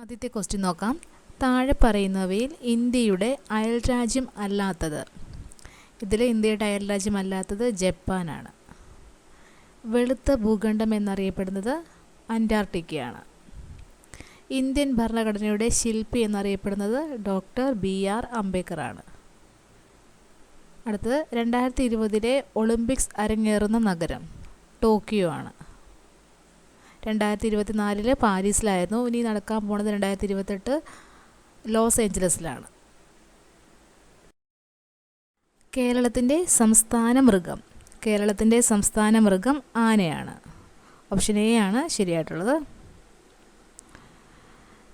ആദ്യത്തെ ക്വസ്റ്റ്യൻ നോക്കാം. താഴെ പറയുന്നവയിൽ ഇന്ത്യയുടെ അയൽരാജ്യം അല്ലാത്തത്. ഇതിൽ ഇന്ത്യയുടെ അയൽരാജ്യം അല്ലാത്തത് ജപ്പാനാണ്. വെളുത്ത ഭൂഖണ്ഡം എന്നറിയപ്പെടുന്നത് അന്റാർട്ടിക്കയാണ്. ഇന്ത്യൻ ഭരണഘടനയുടെ ശില്പി എന്നറിയപ്പെടുന്നത് ഡോക്ടർ ബി ആർ അംബേദ്കറാണ്. അടുത്തത് രണ്ടായിരത്തി ഇരുപതിലെ ഒളിമ്പിക്സ് അരങ്ങേറുന്ന നഗരം ടോക്കിയോ ആണ് രണ്ടായിരത്തി ഇരുപത്തി നാലിൽ പാരീസിലായിരുന്നു. ഇനി നടക്കാൻ പോണത് രണ്ടായിരത്തി ഇരുപത്തെട്ട് ലോസ് ഏഞ്ചലസിലാണ്. കേരളത്തിന്റെ സംസ്ഥാന മൃഗം. കേരളത്തിന്റെ സംസ്ഥാന മൃഗം ആനയാണ്. ഓപ്ഷൻ എ ആണ് ശരിയായിട്ടുള്ളത്.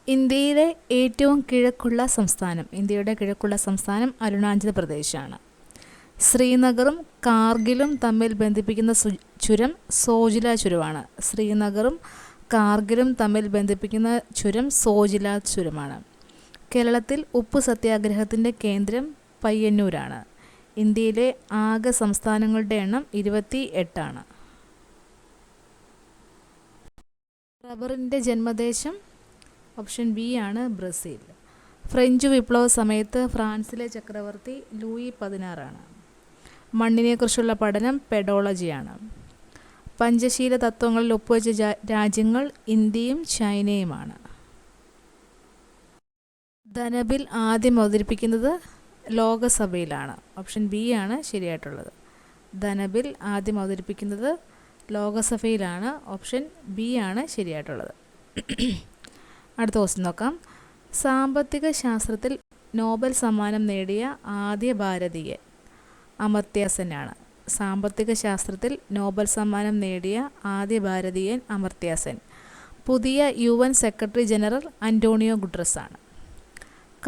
ഇന്ത്യയിലെ ഏറ്റവും കിഴക്കുള്ള സംസ്ഥാനം. ഇന്ത്യയുടെ കിഴക്കുള്ള സംസ്ഥാനം അരുണാചൽ പ്രദേശാണ്. ശ്രീനഗറും കാർഗിലും തമ്മിൽ ബന്ധിപ്പിക്കുന്ന ചുരം സോജില ചുരമാണ്. ശ്രീനഗറും കാർഗിലും തമ്മിൽ ബന്ധിപ്പിക്കുന്ന ചുരം സോജില ചുരമാണ്. കേരളത്തിൽ ഉപ്പ് സത്യാഗ്രഹത്തിന്റെ കേന്ദ്രം പയ്യന്നൂരാണ്. ഇന്ത്യയിലെ ആകെ സംസ്ഥാനങ്ങളുടെ എണ്ണം ഇരുപത്തി എട്ടാണ് റബ്ബറിന്റെ ജന്മദേശം ഓപ്ഷൻ ബി ആണ് ബ്രസീൽ. ഫ്രഞ്ച് വിപ്ലവ സമയത്ത് ഫ്രാൻസിലെ ചക്രവർത്തി ലൂയി പതിനാറാണ്. മണ്ണിനെക്കുറിച്ചുള്ള പഠനം പെഡോളജിയാണ്. പഞ്ചശീല തത്വങ്ങളിൽ ഒപ്പുവെച്ച രാജ്യങ്ങൾ ഇന്ത്യയും ചൈനയുമാണ്. ധനബിൽ ആദ്യം അവതരിപ്പിക്കുന്നത് ലോകസഭയിലാണ്. ഓപ്ഷൻ ബി ആണ് ശരിയായിട്ടുള്ളത്. ധനബിൽ ആദ്യം അവതരിപ്പിക്കുന്നത് ലോകസഭയിലാണ്. ഓപ്ഷൻ ബി ആണ് ശരിയായിട്ടുള്ളത്. അടുത്ത ക്വസ്റ്റ്യൻ നോക്കാം. സാമ്പത്തിക ശാസ്ത്രത്തിൽ നോബൽ സമ്മാനം നേടിയ ആദ്യ ഭാരതീയൻ അമർത്യ സെന്നാണ് സാമ്പത്തിക ശാസ്ത്രത്തിൽ നോബൽ സമ്മാനം നേടിയ ആദ്യ ഭാരതീയൻ അമർത്യാസെൻ. പുതിയ U N secretary general Antonio Guterres ആണ്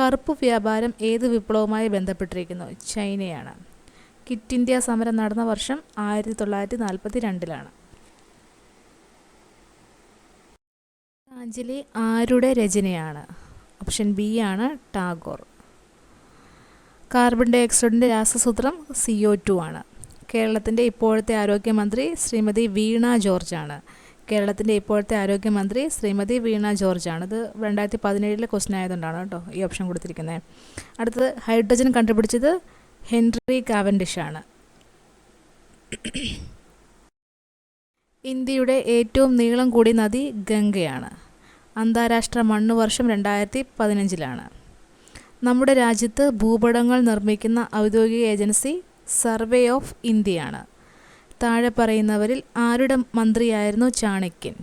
കറുപ്പ് വ്യാപാരം ഏത് വിപ്ലവവുമായി ബന്ധപ്പെട്ടിരിക്കുന്നു? ചൈനയാണ്. കിറ്റ് ഇന്ത്യ സമരം നടന്ന വർഷം ആയിരത്തി തൊള്ളായിരത്തി നാൽപ്പത്തി രണ്ടിലാണ് ഗീതാഞ്ജലി ആരുടെ രചനയാണ്? ഓപ്ഷൻ ബി ആണ് ടാഗോർ. കാർബൺ ഡൈ ഓക്സൈഡിന്റെ രാസസൂത്രം സി ഒ ടു ആണ്. കേരളത്തിന്റെ ഇപ്പോഴത്തെ ആരോഗ്യമന്ത്രി ശ്രീമതി വീണ ജോർജാണ്. കേരളത്തിന്റെ ഇപ്പോഴത്തെ ആരോഗ്യമന്ത്രി ശ്രീമതി വീണ ജോർജാണ്. ഇത് രണ്ടായിരത്തി പതിനേഴിലെ ക്വസ്റ്റ്യൻ ആയതുകൊണ്ടാണ് കേട്ടോ ഈ ഓപ്ഷൻ കൊടുത്തിരിക്കുന്നത് അടുത്തത് ഹൈഡ്രജൻ കണ്ടുപിടിച്ചത് ഹെൻറി കാവൻഡിഷാണ് ഇന്ത്യയുടെ ഏറ്റവും നീളം കൂടിയ നദി ഗംഗയാണ്. അന്താരാഷ്ട്ര മണ്ണ് വർഷം രണ്ടായിരത്തി പതിനഞ്ചിലാണ്. നമ്മുടെ രാജ്യത്ത് ഭൂപടങ്ങൾ നിർമ്മിക്കുന്ന ഔദ്യോഗിക ഏജൻസി സർവേ ഓഫ് ഇന്ത്യയാണ്. താഴെ പറയുന്നവരിൽ ആരുടെ മന്ത്രിയായിരുന്നു ചാണക്യൻ?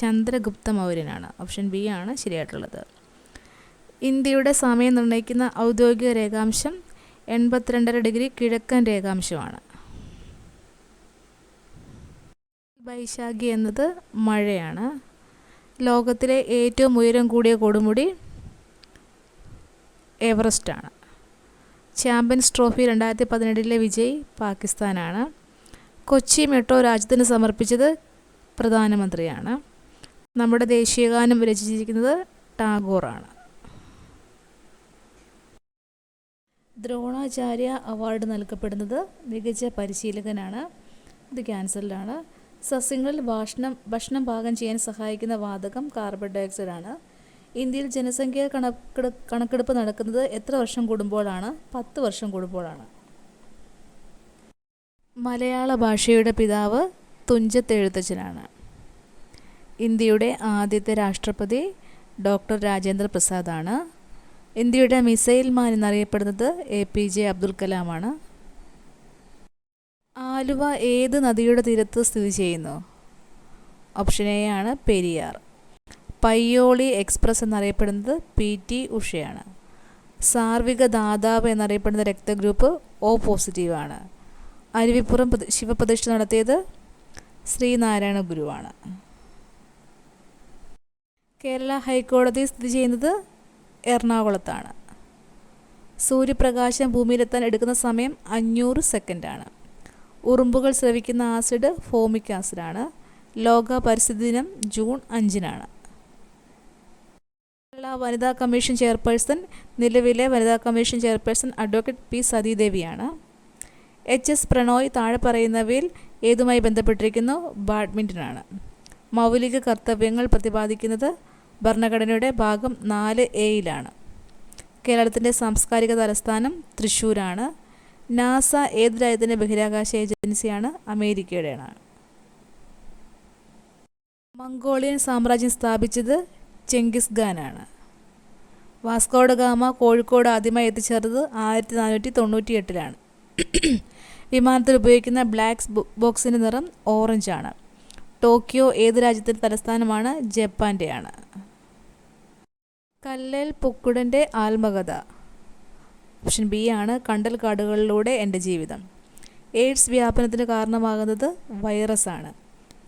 ചന്ദ്രഗുപ്ത മൗര്യനാണ്. ഓപ്ഷൻ ബി ആണ് ശരിയായിട്ടുള്ളത്. ഇന്ത്യയുടെ സമയം നിർണയിക്കുന്ന ഔദ്യോഗിക രേഖാംശം എൺപത്തിരണ്ടര ഡിഗ്രി കിഴക്കൻ രേഖാംശമാണ്. ബൈശാഖി എന്നത് മഴയാണ്. ലോകത്തിലെ ഏറ്റവും ഉയരം കൂടിയ കൊടുമുടി എവറസ്റ്റാണ്. ചാമ്പ്യൻസ് ട്രോഫി രണ്ടായിരത്തി പതിനെട്ടിലെ വിജയി പാകിസ്ഥാനാണ്. കൊച്ചി മെട്രോ രാജ്യത്തിന് സമർപ്പിച്ചത് പ്രധാനമന്ത്രിയാണ്. നമ്മുടെ ദേശീയഗാനം രചിച്ചിരിക്കുന്നത് ടാഗോറാണ്. ദ്രോണാചാര്യ അവാർഡ് നൽകപ്പെടുന്നത് മികച്ച പരിശീലകനാണ്. ഇത് ക്യാൻസറിലാണ്. സസ്യങ്ങളിൽ ഭക്ഷണം ഭക്ഷണം പാകം ചെയ്യാൻ സഹായിക്കുന്ന വാതകം കാർബൺ ഡൈ ഓക്സൈഡാണ് ഇന്ത്യയിൽ ജനസംഖ്യ കണക്കെടു കണക്കെടുപ്പ് നടക്കുന്നത് എത്ര വർഷം കൂടുമ്പോഴാണ്? പത്ത് വർഷം കൂടുമ്പോഴാണ്. മലയാള ഭാഷയുടെ പിതാവ് തുഞ്ചത്തെഴുത്തച്ഛനാണ്. ഇന്ത്യയുടെ ആദ്യത്തെ രാഷ്ട്രപതി ഡോക്ടർ രാജേന്ദ്ര പ്രസാദാണ്. ഇന്ത്യയുടെ മിസൈൽ മാൻ എന്നറിയപ്പെടുന്നത് എ പി ജെ അബ്ദുൽ കലാമാണ്. ആലുവ ഏത് നദിയുടെ തീരത്ത് സ്ഥിതി ചെയ്യുന്നു? ഓപ്ഷൻ എ ആണ് പെരിയാർ. പയ്യോളി എക്സ്പ്രസ് എന്നറിയപ്പെടുന്നത് പി ടി ഉഷയാണ്. സാർവിക ദാതാവ് എന്നറിയപ്പെടുന്ന രക്തഗ്രൂപ്പ് ഒ പോസിറ്റീവാണ്. അരുവിപ്പുറം പ്രതി- ശിവപ്രതിഷ്ഠ നടത്തിയത് ശ്രീനാരായണ ഗുരുവാണ്. കേരള ഹൈക്കോടതി സ്ഥിതി ചെയ്യുന്നത് എറണാകുളത്താണ്. സൂര്യപ്രകാശം ഭൂമിയിലെത്താൻ എടുക്കുന്ന സമയം അഞ്ഞൂറ് സെക്കൻഡാണ്. ഉറുമ്പുകൾ സ്രവിക്കുന്ന ആസിഡ് ഫോമിക് ആസിഡാണ്. ലോക പരിസ്ഥിതി ദിനം ജൂൺ അഞ്ചിനാണ്. വനിതാ കമ്മീഷൻ ചെയർപേഴ്സൺ നിലവിലെ വനിതാ കമ്മീഷൻ ചെയർപേഴ്സൺ അഡ്വക്കേറ്റ് പി സതീദേവിയാണ്. എച്ച് എസ് പ്രണോയ് താഴെ പറയുന്നവയിൽ ഏതുമായി ബന്ധപ്പെട്ടിരിക്കുന്നു? ബാഡ്മിന്റനാണ് മൗലിക കർത്തവ്യങ്ങൾ പ്രതിപാദിക്കുന്നത് ഭരണഘടനയുടെ ഭാഗം നാല് എയിലാണ്. കേരളത്തിന്റെ സാംസ്കാരിക തലസ്ഥാനം തൃശ്ശൂരാണ് നാസ ഏത് രാജ്യത്തിന്റെ ബഹിരാകാശ ഏജൻസിയാണ്? അമേരിക്കയുടെയാണ്. മംഗോളിയൻ സാമ്രാജ്യം സ്ഥാപിച്ചത് ചെങ്കിസ് ഖാനാണ്. വാസ്കോഡ ഗാമ കോഴിക്കോട് ആദ്യമായി എത്തിച്ചേർന്നത് ആയിരത്തി നാനൂറ്റി തൊണ്ണൂറ്റി എട്ടിലാണ് വിമാനത്തിൽ ഉപയോഗിക്കുന്ന ബ്ലാക്ക് ബോക്സിന്റെ നിറം ഓറഞ്ച് ആണ് ടോക്കിയോ ഏത് രാജ്യത്തിന്റെ തലസ്ഥാനമാണ്? ജപ്പാന്റെയാണ് കല്ലേൽ പുക്കുടന്റെ ആത്മകഥ. ഓപ്ഷൻ ബി ആണ് കണ്ടൽ കാടുകളിലൂടെ എന്റെ ജീവിതം. എയ്ഡ്സ് വ്യാപനത്തിന് കാരണമാകുന്നത് വൈറസാണ്.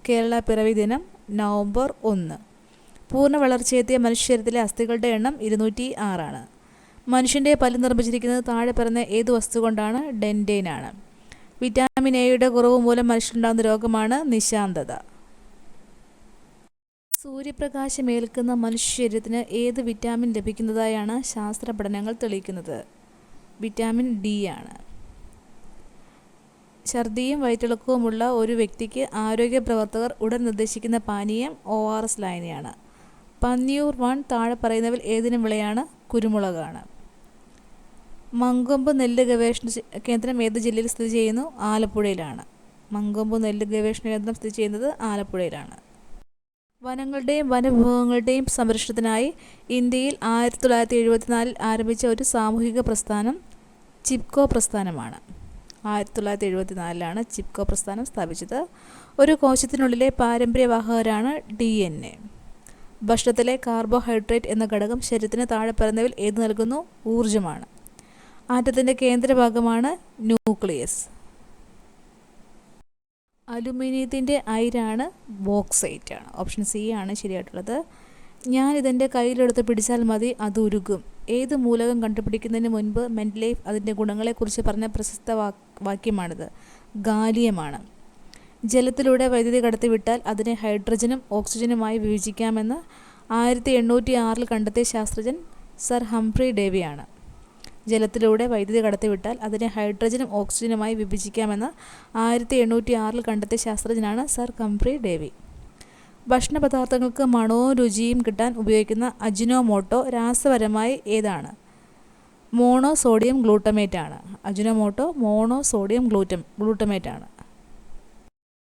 കേരള പിറവി ദിനം നവംബർ ഒന്ന്. പൂർണ വളർച്ചയെത്തിയ മനുഷ്യരത്തിലെ അസ്ഥികളുടെ എണ്ണം ഇരുന്നൂറ്റി ആറാണ് മനുഷ്യന്റെ പല്ല് നിർമ്മിച്ചിരിക്കുന്നത് താഴെ പറഞ്ഞ ഏത് വസ്തു കൊണ്ടാണ് ഡെന്റൈനാണ് വിറ്റാമിൻ എയുടെ കുറവ് മൂലം മനുഷ്യനുണ്ടാകുന്ന രോഗമാണ് നിശാന്തത. സൂര്യപ്രകാശം ഏൽക്കുന്ന മനുഷ്യശരീരത്തിന് ഏത് വിറ്റാമിൻ ലഭിക്കുന്നതായാണ് ശാസ്ത്ര പഠനങ്ങൾ തെളിയിക്കുന്നത്. വിറ്റാമിൻ ഡി ആണ്. ഛർദിയും വയറ്റിളക്കവുമുള്ള ഒരു വ്യക്തിക്ക് ആരോഗ്യ പ്രവർത്തകർ ഉടൻ നിർദ്ദേശിക്കുന്ന പാനീയം ഒ ആർ എസ് ലായനിയാണ്. പന്നിയൂർ വൺ താഴെ പറയുന്നവിൽ ഏതിനും വിളയാണ് കുരുമുളകാണ്. മങ്കൊമ്പ് നെല്ല് ഗവേഷണ കേന്ദ്രം ഏത് ജില്ലയിൽ സ്ഥിതി ചെയ്യുന്നു? ആലപ്പുഴയിലാണ്. മങ്കൊമ്പ് നെല്ല് ഗവേഷണ കേന്ദ്രം സ്ഥിതി ചെയ്യുന്നത് ആലപ്പുഴയിലാണ്. വനങ്ങളുടെയും വനവിഭവങ്ങളുടെയും സംരക്ഷണത്തിനായി ഇന്ത്യയിൽ ആയിരത്തി തൊള്ളായിരത്തി എഴുപത്തിനാലിൽ ആരംഭിച്ച ഒരു സാമൂഹിക പ്രസ്ഥാനം ചിപ്കോ പ്രസ്ഥാനമാണ്. ആയിരത്തി തൊള്ളായിരത്തി എഴുപത്തി നാലിലാണ് ചിപ്കോ പ്രസ്ഥാനം സ്ഥാപിച്ചത്. ഒരു കോശത്തിനുള്ളിലെ പാരമ്പര്യവാഹകരാണ് ഡി എൻ എ. ഭക്ഷണത്തിലെ കാർബോഹൈഡ്രേറ്റ് എന്ന ഘടകം ശരീരത്തിന് താഴെ പറയുന്നവയിൽ ഏത് നൽകുന്നു? ഊർജമാണ്. ആറ്റത്തിന്റെ കേന്ദ്രഭാഗമാണ് ന്യൂക്ലിയസ്. അലുമിനിയത്തിന്റെ അയിരാണ് ബോക്സൈറ്റ് ആണ്. ഓപ്ഷൻ സി ആണ് ശരിയായിട്ടുള്ളത്. ഞാൻ ഇതിന്റെ കയ്യിലെടുത്ത് പിടിച്ചാൽ മതി അത് ഉരുകും. ഏത് മൂലകം കണ്ടുപിടിക്കുന്നതിന് മുൻപ് മെൻലൈഫ് അതിന്റെ ഗുണങ്ങളെക്കുറിച്ച് പറഞ്ഞ പ്രശസ്ത വാക്യമാണിത്. ഗാലിയമാണ്. ജലത്തിലൂടെ വൈദ്യുതി കടത്തിവിട്ടാൽ അതിനെ ഹൈഡ്രജനും ഓക്സിജനുമായി വിഭജിക്കാമെന്ന് ആയിരത്തി എണ്ണൂറ്റി ആറിൽ കണ്ടെത്തിയ ശാസ്ത്രജ്ഞൻ സർ ഹംഫ്രി ഡേവിയാണ്. ജലത്തിലൂടെ വൈദ്യുതി കടത്തിവിട്ടാൽ അതിനെ ഹൈഡ്രജനും ഓക്സിജനുമായി വിഭജിക്കാമെന്ന് ആയിരത്തി എണ്ണൂറ്റി ആറിൽ കണ്ടെത്തിയ ശാസ്ത്രജ്ഞനാണ് സർ ഹംഫ്രി ഡേവി. ഭക്ഷണ പദാർത്ഥങ്ങൾക്ക് മണവും രുചിയും കിട്ടാൻ ഉപയോഗിക്കുന്ന അജിനോമോട്ടോ രാസപരമായി ഏതാണ്? മോണോ സോഡിയം ഗ്ലൂട്ടമേറ്റ് ആണ് അജിനോമോട്ടോ മോണോ സോഡിയം ഗ്ലൂറ്റം ഗ്ലൂട്ടമേറ്റ് ആണ്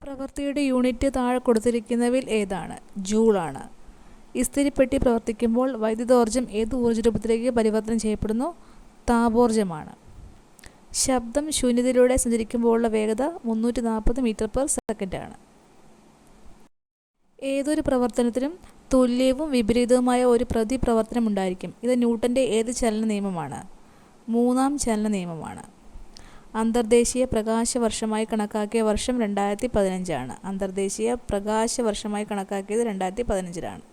പ്രവൃത്തിയുടെ യൂണിറ്റ് താഴെ കൊടുത്തിരിക്കുന്നവയിൽ ഏതാണ്? ജൂളാണ്. ഇസ്തിരിപ്പെട്ടി പ്രവർത്തിക്കുമ്പോൾ വൈദ്യുതോർജം ഏത് ഊർജരൂപത്തിലേക്ക് പരിവർത്തനം ചെയ്യപ്പെടുന്നു? താപോർജമാണ്. ശബ്ദം ശൂന്യതയിലൂടെ സഞ്ചരിക്കുമ്പോഴുള്ള വേഗത മുന്നൂറ്റി നാൽപ്പത് മീറ്റർ പെർ സെക്കൻഡാണ്. ഏതൊരു പ്രവർത്തനത്തിനും തുല്യവും വിപരീതവുമായ ഒരു പ്രതിപ്രവർത്തനം ഉണ്ടായിരിക്കും. ഇത് ന്യൂട്ടന്റെ ഏത് ചലന നിയമമാണ്? മൂന്നാം ചലന നിയമമാണ്. അന്തർദേശീയ പ്രകാശ വർഷമായി കണക്കാക്കിയ വർഷം രണ്ടായിരത്തി പതിനഞ്ചാണ്. അന്തർദേശീയ പ്രകാശ വർഷമായി കണക്കാക്കിയത് രണ്ടായിരത്തി പതിനഞ്ചിലാണ്.